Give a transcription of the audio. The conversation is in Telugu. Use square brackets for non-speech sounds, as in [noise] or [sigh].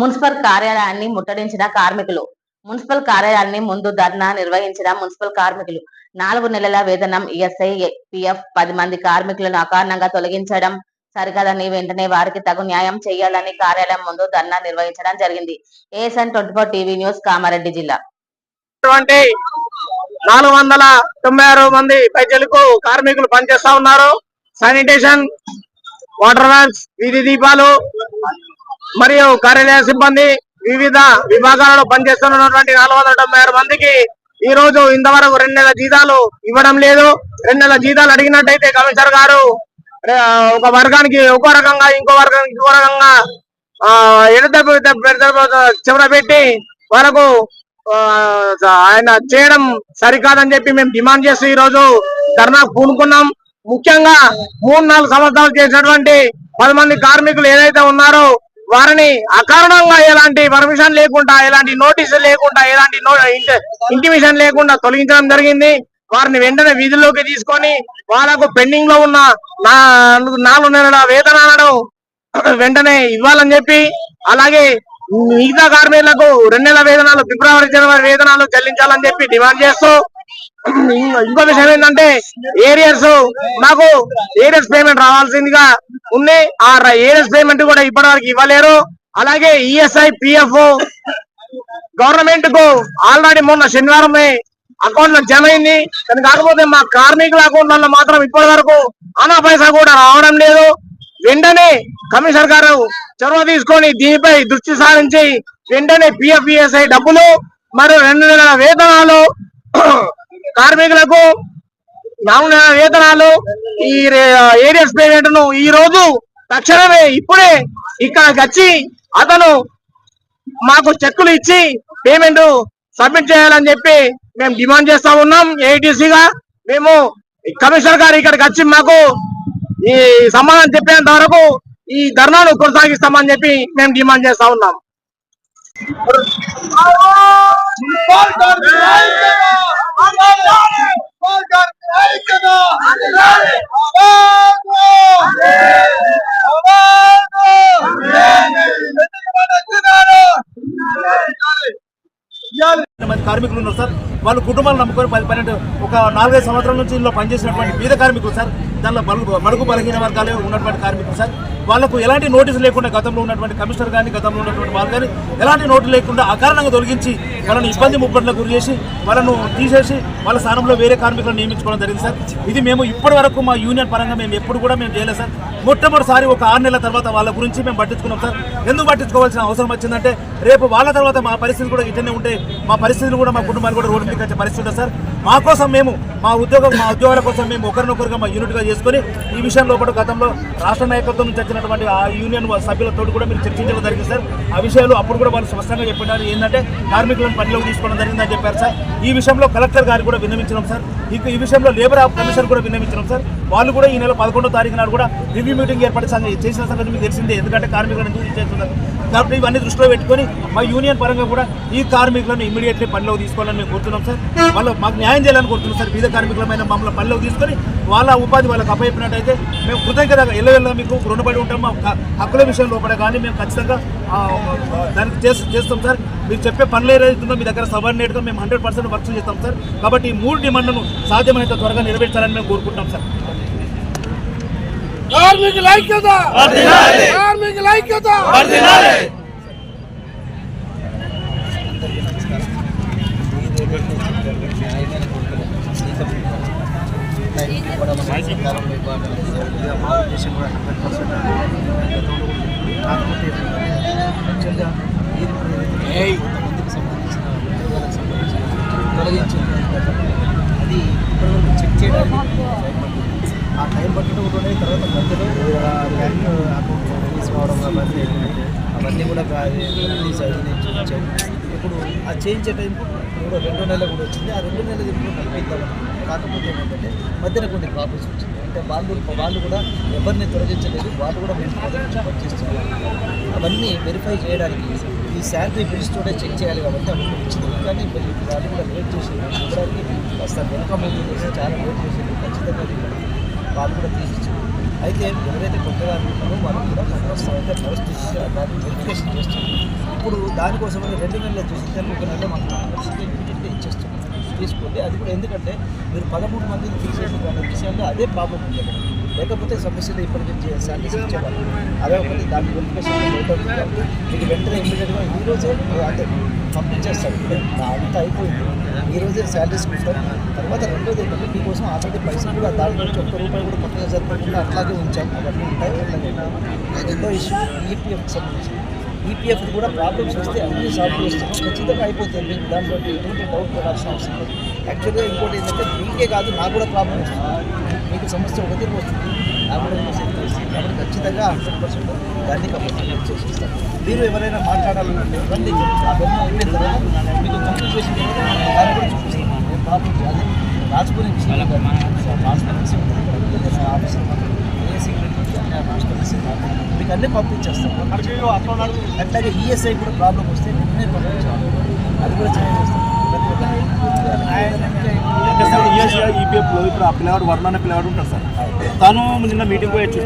మున్సిపల్ కార్యాలయాన్ని ముట్టడించిన కార్మికులు మున్సిపల్ కార్యాలయాన్ని ముందు ధర్నా నిర్వహించిన మున్సిపల్ కార్మికులు నాలుగు నెలల వేతనం ఈఎస్ఐ పిఎఫ్ పది మంది కార్మికులను అకారణంగా తొలగించడం సరికాదని వెంటనే వారికి తగు న్యాయం చేయాలని కార్యాలయం ముందు ధర్నా నిర్వహించడం జరిగింది. ASN twenty four TV news Kamareddy జిల్లా. నాలుగు వందల తొంభై ఆరు మంది ప్రజలకు కార్మికులు పనిచేస్తా ఉన్నారు. శానిటేషన్ వాటర్ వ్యాన్స్ వీధి దీపాలు మరియు కార్యాలయ సిబ్బంది వివిధ విభాగాలలో పనిచేస్తున్నటువంటి నాలుగు వందల తొంభై ఆరు మందికి ఈ రోజు ఇంతవరకు రెండు నెలల జీతాలు ఇవ్వడం లేదు. రెండు నెలల జీతాలు అడిగినట్టయితే కమిషనర్ గారు ఒక వర్గానికి ఒక రకంగా ఇంకో వర్గానికి ఇంకో రకంగా ఎడతెప్ప చివర పెట్టి వరకు ఆయన చేయడం సరికాదని చెప్పి మేము డిమాండ్ చేస్తూ ఈ రోజు ధర్నా పూనుకున్నాం. ముఖ్యంగా మూడు నాలుగు సంవత్సరాలు చేసినటువంటి పది మంది కార్మికులు ఏదైతే ఉన్నారో వారిని అకారణంగా ఎలాంటి పర్మిషన్ లేకుండా ఎలాంటి నోటీసు లేకుండా ఎలాంటి ఇంటిమిషన్ లేకుండా తొలగించడం జరిగింది. వారిని వెంటనే విధుల్లోకి తీసుకొని వాళ్ళకు పెండింగ్లో ఉన్న నా- నాలుగు నెలల వేతనాలను వెంటనే ఇవ్వాలని చెప్పి అలాగే మిగతా కార్మికులకు రెండు నెలల వేతనాలు ఫిబ్రవరి జనవరి వేతనాలు చెల్లించాలని చెప్పి డిమాండ్ చేస్తూ ఇంకో- విషయం ఏంటంటే ఏరియర్స్ మాకు ఏరియర్స్ పేమెంట్ రావాల్సిందిగా ఉంది. ఆ ఏరియర్స్ పేమెంట్ కూడా ఇప్పటివరకు ఇవ్వలేరు. అలాగే ఈఎస్ఐ పిఎఫ్ గవర్నమెంట్కు ఆల్రెడీ మొన్న శనివారమే అకౌంట్లో జమ అయింది. కానీ కాకపోతే మా కార్మికుల అకౌంట్లలో మాత్రం ఇప్పటి వరకు ఆనా పైసా కూడా రావడం లేదు. వెంటనే కమిషనర్ గారు చొరవ తీసుకొని దీనిపై దృష్టి సారించి వెంటనే పిఎఫ్ఈఎస్ఐ డబ్బులు మరియు రెండు నెలల వేతనాలు [clears throat] కార్మికులకు నాలుగు నెలల వేతనాలు ఈ ఏరియస్ పేమెంట్ను ఈ రోజు తక్షణమే ఇప్పుడే ఇక్కడికి వచ్చి అతను మాకు చెక్కులు ఇచ్చి పేమెంట్ సబ్మిట్ చేయాలని చెప్పి మేము డిమాండ్ చేస్తా ఉన్నాం ఏటీసీగా గా మేము కమిషనర్ గారు ఇక్కడికి వచ్చి మాకు ఈ సమాధానం చెప్పేంత వరకు ఈ ధర్నాను కొనసాగిస్తామని చెప్పి మేము డిమాండ్ చేస్తా ఉన్నాం. మంది కార్మికులు ఉన్నారు సార్? వాళ్ళు కుటుంబాలు నమ్ముకొని పది పన్నెండు ఒక నాలుగైదు సంవత్సరాల నుంచి ఇందులో పనిచేసినటువంటి పేద కార్మికులు సార్. దానిలో బలుగు బడుగు బలహీన వర్గాలే ఉన్నటువంటి కార్మికులు సార్. వాళ్ళకు ఎలాంటి నోటీసు లేకుండా గతంలో ఉన్నటువంటి కమిషనర్ కానీ గతంలో ఉన్నటువంటి వాళ్ళు కానీ ఎలాంటి నోటు లేకుండా అకారణంగా తొలగించి వాళ్ళని ఇబ్బంది ముబ్బట్లకు గురి చేసి వాళ్ళను తీసేసి వాళ్ళ స్థానంలో వేరే కార్మికులను నియమించుకోవడం జరిగింది సార్. ఇది మేము ఇప్పటి వరకు మా యూనియన్ పరంగా మేము ఎప్పుడు కూడా మేము చేయలేదు సార్. మొట్టమొదటిసారి ఒక ఆరు నెలల తర్వాత వాళ్ళ గురించి మేము పట్టించుకున్నాం సార్. ఎందుకు పట్టించుకోవాల్సిన అవసరం వచ్చిందంటే రేపు వాళ్ళ తర్వాత మా పరిస్థితి కూడా ఇట్లనే ఉంటే మా పరిస్థితులు కూడా మా కుటుంబాలు కూడా రోడ్డు మీద వచ్చే పరిస్థితి ఉంటుంది సార్. మా కోసం మేము మా ఉద్యోగం మా ఉద్యోగాల కోసం మేము ఒకరినొకరుగా మా యూనిట్గా చేసుకొని ఈ విషయంలో కూడా గతంలో రాష్ట్ర నాయకత్వం నుంచి ఉన్నటువంటి ఆ యూనియన్ సభ్యులతో కూడా మీరు చర్చించడం జరిగింది సార్. ఆ విషయాలు అప్పుడు కూడా వాళ్ళు స్పష్టంగా చెప్పారు ఏంటంటే కార్మికులను పనిలోకి తీసుకోవడం జరిగిందని చెప్పారు సార్. ఈ విషయంలో కలెక్టర్ గారు కూడా విన్నవించడం సార్. ఇక ఈ విషయంలో లేబర్ కమిషన్ కూడా విన్నవించడం సార్. వాళ్ళు కూడా ఈ నెల పదకొండో తారీఖు నాడు కూడా రివ్యూ మీటింగ్ ఏర్పాటు చేసిన సంగతి మీకు తెలిసిందే. ఎందుకంటే కార్మికులను చేస్తున్నారు? కాబట్టి ఇవన్నీ దృష్టిలో పెట్టుకొని మా యూనియన్ పరంగా కూడా ఈ కార్మికులను ఇమీడియట్లీ పనిలోకి తీసుకోవాలని మేము కోరుతున్నాం సార్. వాళ్ళు మాకు న్యాయం చేయాలని కోరుతున్నాం సార్. బీద కార్మికులమైన మమ్మల్ని పనిలోకి తీసుకొని వాళ్ళ ఉపాధి వాళ్ళకి అప్పయిపోయినట్టయితే మేము కృతజ్ఞత ఎల్లవెల్లా మీకు రుణపడి ఉంటాం. మా హక్కుల విషయం లోపల కానీ మేము ఖచ్చితంగా ఆ, దానికి చేస్- చేస్తాం సార్. మీరు చెప్పే పనులు ఏదైతుందో మీ దగ్గర సబార్డినేట్గా మేము హండ్రెడ్ పర్సెంట్ వర్క్ చేస్తాం సార్. కాబట్టి ఈ మూడు డిమాండ్లను సాధ్యమైనంత త్వరగా నెరవేర్చాలని మేము కోరుకుంటాం సార్. కార్మికుల ఐక్యత! కార్మికుల ఐక్యత! అధికారంలో ఇవ్వాలి మా ఉద్దేశం కూడా హండ్రెడ్ పర్సెంట్ కాకపోతే యాక్చువల్గా ఇది కొంతమందికి సంబంధించిన ఉద్యోగాలకు సంబంధించిన తొలగించింది అది ఇప్పటివరకు చెక్ చేయడానికి టైం. ఆ టైం పట్టడం కూడా తర్వాత మధ్యలో బ్యాంక్ అకౌంట్ రిలీజ్ కావడం అవన్నీ అవన్నీ కూడా రిలీజ్ అయ్యి వచ్చాయి ఇప్పుడు ఆ చేయించే టైంకు కూడా రెండో నెల కూడా వచ్చింది. ఆ రెండు నెలలు ఇప్పుడు కలిపిద్దాం? కాకపోతే ఏంటంటే మధ్యన కొన్ని ప్రాబ్లమ్స్ వచ్చింది. అంటే వాళ్ళు వాళ్ళు కూడా ఎవరిని తొలగించలేదు వాళ్ళు కూడా మేము మొదటి అవన్నీ వెరిఫై చేయడానికి ఈ శాలరీ బిల్స్ తోటే చెక్ చేయాలి కాబట్టి అవన్నీ వచ్చింది. కానీ వాళ్ళు కూడా లేట్ చేసి చూడడానికి కాస్త వెనక ముందు చేసి చాలా లేట్ చేసి ఖచ్చితంగా వాళ్ళు కూడా తీసిచ్చారు. అయితే ఎవరైతే కొత్తగా ఉంటారో వాళ్ళు కూడా కఠినస్థాయితే పరిస్థితి దాన్ని వెరిఫికేషన్ చేస్తుంది ఇప్పుడు దానికోసం రెండు నెలలు చూసి ఒక నెల మనకు పరిస్థితి తీసుకోండి అది కూడా ఎందుకంటే మీరు పదమూడు మందిని తీసేసిన విషయంలో అదే ప్రాబ్లం ఉంది లేకపోతే సమస్యలు ఇప్పటికీ శాంతిస్ ఇచ్చేవాళ్ళు అదే ఒకటి దాని వెరిఫికేషన్ లేట్ మీకు వెంటనే [laughs] ఇమీడియట్గా ఈ రోజే అంటే పంపించేస్తారు. ఇప్పుడే అంతా అయిపోయింది. ఈ రోజే శాలరీస్ ఇస్తారు తర్వాత రెండోది ఏంటంటే మీకోసం ఆల్రెడీ పైసలు కూడా దాని నుంచి ఒక్క రూపాయి కూడా కొత్తగా జరపకుండా అట్లాగే ఉంచాం. అవన్నీ ఉంటాయి. అట్లాగే రెండో ఇష్యూ ఈపీఎఫ్ సంబంధించి. ఈపీఎఫ్ కూడా ప్రాబ్లమ్స్ వస్తే అన్ని సాల్వ్ చేస్తున్నాం ఖచ్చితంగా అయిపోతుంది. దాంట్లో ఎటువంటి డౌట్ పడాల్సిన అవసరం లేదు. యాక్చువల్గా ఇంకోటి ఏంటంటే మీకే కాదు నాకు కూడా ప్రాబ్లం వస్తుంది. మీకు సమస్య ఒకటి వస్తుంది. నాకు కూడా సమస్య వస్తుంది. కాబట్టి ఖచ్చితంగా హండ్రెడ్ పర్సెంట్ దాన్ని కంపల్సరీ చేసిస్తాం మీరు ఎవరైనా మాట్లాడాలంటే రండి. ఆ బొమ్మ అయిపోయిన తర్వాత మీకు కంప్లీట్ చేసిన తర్వాత నేను దాన్ని కూడా చూపిస్తాను. నేను ప్రాబ్లం అది రాజుకునే విషయం. ట్రాన్స్పరెన్సీ ఉంటుంది ఆఫీసర్ ట్రాన్స్పరెన్సీ మీకు అన్నీ పంపించేస్తాం అట్లాగే ఈఎస్ఐ కూడా ప్రాబ్లం వస్తే నిన్నే పంపించాలి అది కూడా చేస్తాం ఒక్కరికి ఈపీఎఫ్ ఇప్పుడు ఆ పిల్లవాడు వర్ణ అనే పిల్లవాడు ఉంటాడు సార్. తను నిన్న మీటింగ్ పోయి